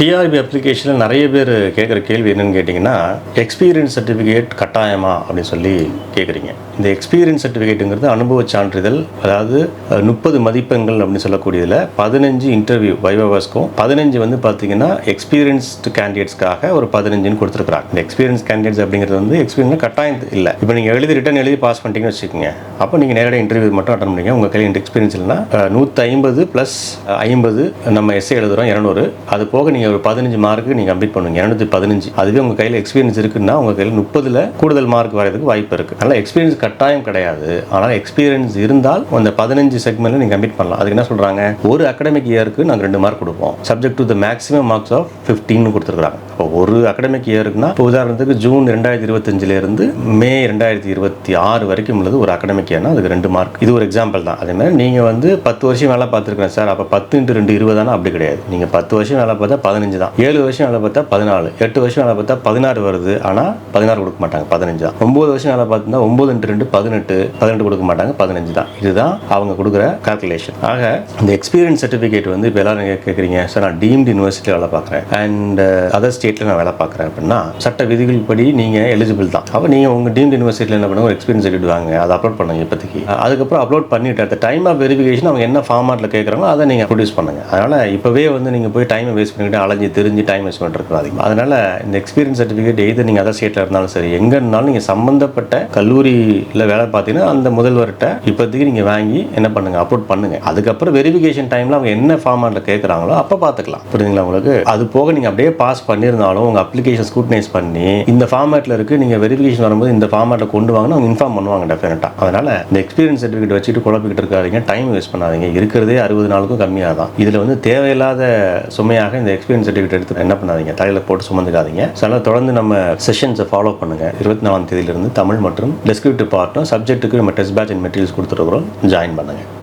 TRP அப்ளிகேஷனில் நிறைய பேர் கேட்குற கேள்வி என்னென்னு கேட்டிங்கன்னா எக்ஸ்பீரியன்ஸ் சர்டிஃபிகேட் கட்டாயமா அப்படின்னு சொல்லி கேட்குறீங்க இந்த எக்ஸ்பீரியன்ஸ் சர்டிஃபிகேட்டுங்கிறது அனுபவ சான்றிதழ் அதாவது முப்பது மதிப்பெண்கள் அப்படின்னு சொல்லக்கூடியதில் பதினஞ்சு இன்டர்வியூ வைவாஸ்க்கும் பதினஞ்சு வந்து பார்த்தீங்கன்னா எக்ஸ்பீரியன்ஸ்டு கேண்டிடேட்ஸ்க்காக ஒரு பதினஞ்சுன்னு கொடுத்துருக்குறாங்க. இந்த எக்ஸ்பீரியன்ஸ் கேண்டிடேட்ஸ் அப்படிங்கிறது வந்து எக்ஸ்பீரியன்ஸ் கட்டாயம் இல்லை. இப்போ நீங்கள் எழுதி ரிட்டன் எழுதி பாஸ் பண்ணிட்டீங்கன்னு வச்சுக்கோங்க. அப்போ நீங்கள் நேரடியாக இன்டர்வியூ மட்டும் அட்டன் பண்ணிங்க உங்கள் கையில் எக்ஸ்பீரியன்ஸ் இல்லைன்னா நூற்றி ஐம்பது ப்ளஸ் ஐம்பது நம்ம எஸ்ஏ எழுதுகிறோம் இரநூறு. அது போக நீங்கள் ஒரு பதினஞ்சு மார்க்கு நீங்கள் கம்ப்ளீட் பண்ணுவீங்க இரநூத்தி பதினஞ்சு. அதுவே உங்கள் கையில் எக்ஸ்பீரியன்ஸ் இருக்குன்னா உங்கள் கையில் முப்பதில் கூடுதல் மார்க் வரதுக்கு வாய்ப்பு இருக்குது அதனால் எக்ஸ்பீரியன்ஸ் கட்டாயம் கிடையாது. ஆனால் எக்ஸ்பீரியன்ஸ் இருந்தால் அந்த பதினஞ்சு செக்மெண்ட்டில் நீங்கள் கம்ப்ளீட் பண்ணலாம். அதுக்கு என்ன சொல்கிறாங்க ஒரு அகடமிக் இயருக்கு நாங்கள் ரெண்டு மார்க் கொடுப்போம். Subject to the maximum marks of ஃபிஃப்டின்னு கொடுத்துருக்குறாங்க. இப்போ ஒரு அகடமிக் இயருக்குன்னா இப்போ உதாரணத்துக்கு ஜூன் ரெண்டாயிரத்தி இருபத்தஞ்சிலேருந்து மே ரெண்டாயிரத்தி இருபத்தி ஆறு வரைக்கும் உள்ளது ஒரு அகடமிக் இயர்னா அதுக்கு ரெண்டு மார்க் இது ஒரு எக்ஸாம்பிள் தான். அதே மாதிரி நீங்கள் வந்து பத்து வருஷம் வேலை பார்த்துருக்கேன் சார். அப்போ பத்து இன்ட்டு ரெண்டு இருபதானா அப்படி கிடையாது. நீங்கள் பத்து வருஷம் வேலை பார்த்தா பதினஞ்சு தான். ஏழு வருஷம் வேலை பார்த்தா பதினாலு. எட்டு வருஷம் வேலை பார்த்தா பதினாறு வருது. ஆனால் பதினாறு கொடுக்க மாட்டாங்க. பதினஞ்சு தான். ஒம்பது வருஷம் வேலை பார்த்துருந்தா ஒம்பது இன்ட்டு ரெண்டு பதினெட்டு பதினெட்டு கொடுக்க மாட்டாங்க. பதினஞ்சு தான். இதுதான் அவங்க கொடுக்குற கால்குலேஷன் ஆக இந்த எக்ஸ்பீரியன்ஸ் சர்டிஃபிகேட் வந்து இப்போ எல்லாரும் கேட்குறீங்க சார் நான் டீம்டு யூனிவர்சிட்டியில் வேலை பார்க்குறேன். அண்ட் அதர் uh, ஸ்டேட் ஸ்டேட்டில் நான் வேலை பார்க்குறேன் அப்படின்னா சட்ட விதிகள் படி நீங்கள் எலிஜிபிள் தான். அப்போ நீங்கள் உங்கள் டீம்டு யூனிவர்சிட்டியில் என்ன பண்ணுங்க? ஒரு எக்ஸ்பீரியன்ஸ் எடுத்து வாங்க அதை அப்லோட் பண்ணுங்க இப்போதைக்கு. அதுக்கப்புறம் அப்லோட் பண்ணிட்டு அந்த டைம் ஆஃப் வெரிஃபிகேஷன் அவங்க என்ன ஃபார்மாட்டில் கேட்குறாங்களோ அதை நீங்கள் ப்ரொடியூஸ் பண்ணுங்க. அதனால் இப்போவே வந்து நீங்கள் போய் டைமை வேஸ்ட் பண்ணிக்கிட்டு அலைஞ்சு தெரிஞ்சு டைம் வேஸ்ட் பண்ணிருக்காதீங்க. அதனால் இந்த எக்ஸ்பீரியன்ஸ் சர்டிஃபிகேட் எது நீங்கள் அதர் ஸ்டேட்டில் இருந்தாலும் சரி எங்கே இருந்தாலும் நீங்கள் சம்மந்தப்பட்ட கல்லூரியில் வேலை பார்த்தீங்கன்னா அந்த முதல்வர்கிட்ட இப்போதைக்கு நீங்கள் வாங்கி என்ன பண்ணுங்க? அப்லோட் பண்ணுங்க. அதுக்கப்புறம் வெரிஃபிகேஷன் டைமில் அவங்க என்ன ஃபார்மாட்டில் கேட்குறாங்களோ அப்போ பார்த்துக்கலாம். புரியுதுங்களா உங்களுக்கு? அது போக நீங்கள் அப்படியே பாஸ் இருந்தாலும் உங்கள் அப்ளிகேஷன் ஸ்கூட்டனைஸ் பண்ணி இந்த ஃபார்மேட்டில் இருக்குது நீங்கள் வெரிஃபிகேஷன் வரும்போது இந்த ஃபார்மேட்டில் கொண்டு வாங்கன்னு அவங்க இன்ஃபார்ம் பண்ணுவாங்க டெஃபினட்டாக அதனால் இந்த எக்ஸ்பீரியன்ஸ் சர்டிஃபிகேட் வச்சுட்டு குழப்பிக்கிட்டு இருக்காதீங்க டைம் வேஸ்ட் பண்ணாதீங்க. இருக்கிறதே அறுபது நாளுக்கும் கம்மியாக தான் இதில் வந்து தேவையில்லாத சுமையாக இந்த எக்ஸ்பீரியன்ஸ் சர்டிஃபிகேட் எடுத்து என்ன பண்ணாதீங்க? தலையில் போட்டு சுமந்துக்காதீங்க. சில தொடர்ந்து நம்ம செஷன்ஸை ஃபாலோ பண்ணுங்கள் இருபத்தி நாலாம் தேதியிலிருந்து தமிழ் மற்றும் டெஸ்கிரிப்டிவ் பார்ட்டும் சப்ஜெக்ட்டுக்கு நம்ம டெஸ்ட் பேட்ச் அண்ட் மெட்டீரியல்ஸ் கொடுத்துருக்குறோம் ஜாயின் பண்ணுங்கள்